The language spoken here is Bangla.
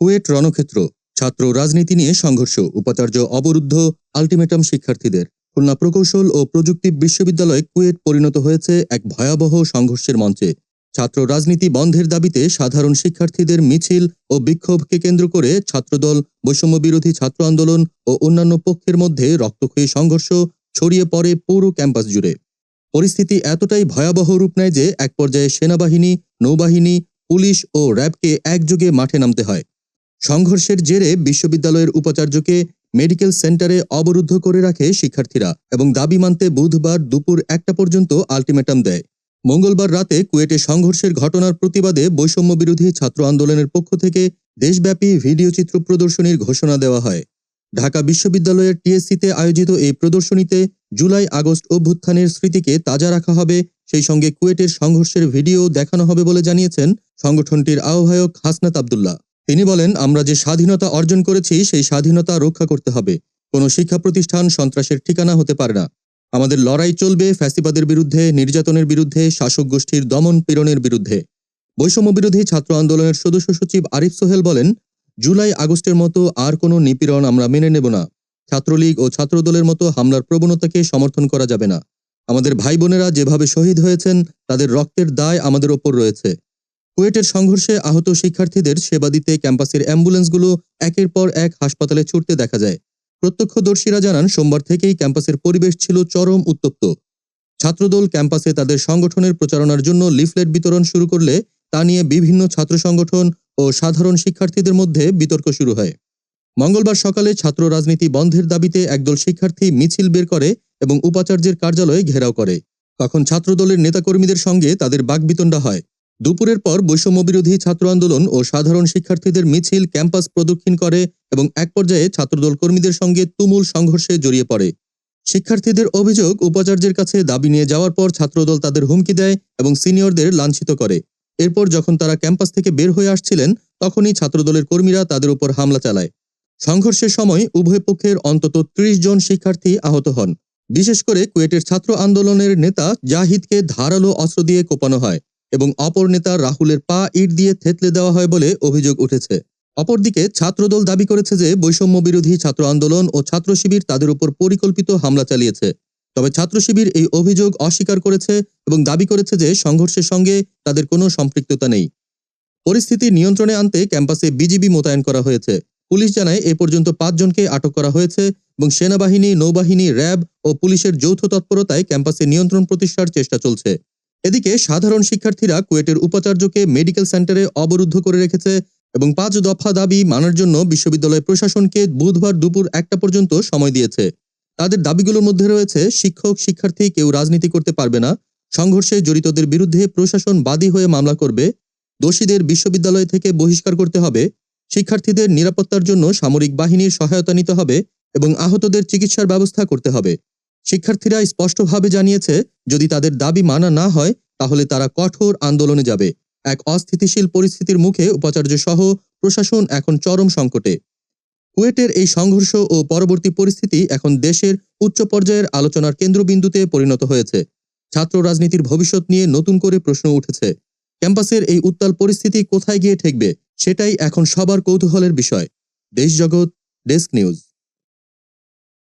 কুয়েট রণক্ষেত্র, ছাত্র রাজনীতি নিয়ে সংঘর্ষ, উপাচার্য অবরুদ্ধ, আলটিমেটাম শিক্ষার্থীদের। খুলনা প্রকৌশল ও প্রযুক্তি বিশ্ববিদ্যালয় কুয়েট পরিণত হয়েছে এক ভয়াবহ সংঘর্ষের মঞ্চে। ছাত্র রাজনীতি বন্ধের দাবিতে সাধারণ শিক্ষার্থীদের মিছিল ও বিক্ষোভকে কেন্দ্র করে ছাত্রদল বৈষম্য বিরোধী ছাত্র আন্দোলন ও অন্যান্য পক্ষের মধ্যে রক্তক্ষয়ী সংঘর্ষ ছড়িয়ে পড়ে পুরো ক্যাম্পাস জুড়ে। পরিস্থিতি এতটাই ভয়াবহ রূপ নেয় যে এক পর্যায়ে সেনাবাহিনী, নৌবাহিনী, পুলিশ ও র্যাবকে একযোগে মাঠে নামতে হয়। সংঘর্ষের জেরে বিশ্ববিদ্যালয়ের উপাচার্যকে মেডিকেল সেন্টারে অবরুদ্ধ করে রাখে শিক্ষার্থীরা এবং দাবি মানতে বুধবার দুপুর একটা পর্যন্ত আলটিমেটাম দেয়। মঙ্গলবার রাতে কুয়েটে সংঘর্ষের ঘটনার প্রতিবাদে বৈষম্য বিরোধী ছাত্র আন্দোলনের পক্ষ থেকে দেশব্যাপী ভিডিও চিত্র প্রদর্শনীর ঘোষণা দেওয়া হয়। ঢাকা বিশ্ববিদ্যালয়ের টিএসসিতে আয়োজিত এই প্রদর্শনীতে জুলাই আগস্ট অভ্যুত্থানের স্মৃতিকে তাজা রাখা হবে, সেই সঙ্গে কুয়েটের সংঘর্ষের ভিডিও দেখানো হবে বলে জানিয়েছেন সংগঠনটির আহ্বায়ক হাসনাত আবদুল্লাহ। তিনি বলেন, আমরা যে স্বাধীনতা অর্জন করেছি, সেই স্বাধীনতা রক্ষা করতে হবে। কোনো শিক্ষা প্রতিষ্ঠান সন্ত্রাসের ঠিকানা হতে পারে না। আমাদের লড়াই চলবে ফ্যাসিবাদের বিরুদ্ধে, নির্যাতনের বিরুদ্ধে, শাসক গোষ্ঠীর দমন পীড়নের বিরুদ্ধে। বৈষম্য বিরোধী ছাত্র আন্দোলনের সদস্য সচিব আরিফ সোহেল বলেন, জুলাই আগস্টের মতো আর কোনো নিপীড়ন আমরা মেনে নেব না। ছাত্রলীগ ও ছাত্রদলের মতো হামলার প্রবণতাকে সমর্থন করা যাবে না। আমাদের ভাই বোনেরা যেভাবে শহীদ হয়েছেন, তাদের রক্তের দায় আমাদের ওপর রয়েছে। কুয়েটের সংঘর্ষে আহত শিক্ষার্থীদের সেবা দিতে ক্যাম্পাসের অ্যাম্বুলেন্সগুলো একের পর এক হাসপাতালে ছুটতে দেখা যায়। প্রত্যক্ষদর্শীরা জানান, সোমবার থেকেই ক্যাম্পাসের পরিবেশ ছিল চরম উত্তপ্ত। ছাত্রদল ক্যাম্পাসে তাদের সংগঠনের প্রচারণার জন্য লিফলেট বিতরণ শুরু করলে তা নিয়ে বিভিন্ন ছাত্র সংগঠন ও সাধারণ শিক্ষার্থীদের মধ্যে বিতর্ক শুরু হয়। মঙ্গলবার সকালে ছাত্র রাজনীতি বন্ধের দাবিতে একদল শিক্ষার্থী মিছিল বের করে এবং উপাচার্যের কার্যালয়ে ঘেরাও করে। তখন ছাত্রদলের নেতাকর্মীদের সঙ্গে তাদের বাগবিতণ্ডা হয় দুপুরের পর বৈষম্য বিরোধী ছাত্র আন্দোলন ও সাধারণ শিক্ষার্থীদের মিছিল, ক্যাম্পাস প্রদক্ষিণ করে এবং এক পর্যায়ে ছাত্রদল কর্মীদের সঙ্গে তুমুল সংঘর্ষে জড়িয়ে পড়ে। শিক্ষার্থীদের অভিযোগ, উপাচার্যের কাছে দাবি নিয়ে যাওয়ার পর ছাত্রদল তাদের হুমকি দেয় এবং সিনিয়রদের লাঞ্ছিত করে। এরপর যখন তারা ক্যাম্পাস থেকে বের হয়ে আসছিলেন, তখনই ছাত্রদলের কর্মীরা তাদের উপর হামলা চালায়। সংঘর্ষের সময় উভয় পক্ষের অন্তত ত্রিশ জন শিক্ষার্থী আহত হন। বিশেষ করে কুয়েটের ছাত্র আন্দোলনের নেতা জাহিদকে ধারালো অস্ত্র দিয়ে কোপানো হয়। এবং অপর নেতা রাহুলের পা ইট দিয়ে থেতলে দেওয়া হয় বলে অভিযোগ উঠেছে। অপরদিকে ছাত্রদল দাবি করেছে যে বৈষম্য বিরোধী ছাত্র আন্দোলন ও ছাত্র শিবির তাদের উপর পরিকল্পিত হামলা চালিয়েছে। তবে ছাত্র শিবির এই অভিযোগ অস্বীকার করেছে এবং দাবি করেছে যে সংঘর্ষের সঙ্গে তাদের কোনো সম্পৃক্ততা নেই। পরিস্থিতি নিয়ন্ত্রণে আনতে ক্যাম্পাসে বিজিবি মোতায়েন করা হয়েছে। পুলিশ জানায়, এ পর্যন্ত পাঁচজনকে আটক করা হয়েছে এবং সেনাবাহিনী, নৌবাহিনী, র্যাব ও পুলিশের যৌথ তৎপরতায় ক্যাম্পাসে নিয়ন্ত্রণ প্রতিষ্ঠার চেষ্টা চলছে। এদিকে সাধারণ শিক্ষার্থীরা কুয়েটের উপাচার্যকে মেডিকেল সেন্টারে অবরুদ্ধ করে রেখেছে এবং পাঁচ দফা দাবি মানার জন্য বিশ্ববিদ্যালয় প্রশাসনকে বুধবার দুপুর একটা পর্যন্ত সময় দিয়েছে। তাদের দাবিগুলোর মধ্যে রয়েছে, শিক্ষক, শিক্ষার্থী কেউ রাজনীতি করতে পারবে না, সংঘর্ষে জড়িতদের বিরুদ্ধে প্রশাসন বাদী হয়ে মামলা করবে, দোষীদের বিশ্ববিদ্যালয় থেকে বহিষ্কার করতে হবে, শিক্ষার্থীদের নিরাপত্তার জন্য সামরিক বাহিনীর সহায়তা নিতে হবে এবং আহতদের চিকিৎসার ব্যবস্থা করতে হবে। শিক্ষার্থীরা স্পষ্টভাবে জানিয়েছে, যদি তাদের দাবি মানা না হয়, তাহলে তারা কঠোর আন্দোলনে যাবে। এক অস্থিতিশীল পরিস্থিতির মুখে উপাচার্য সহ প্রশাসন এখন চরম সংকটে। কুয়েটের এই সংঘর্ষ ও পরবর্তী পরিস্থিতি এখন দেশের উচ্চ পর্যায়ের আলোচনার কেন্দ্রবিন্দুতে পরিণত হয়েছে। ছাত্র রাজনীতির ভবিষ্যৎ নিয়ে নতুন করে প্রশ্ন উঠেছে। ক্যাম্পাসের এই উত্তাল পরিস্থিতি কোথায় গিয়ে ঠেকবে, সেটাই এখন সবার কৌতূহলের বিষয়। Deshjagat desk news.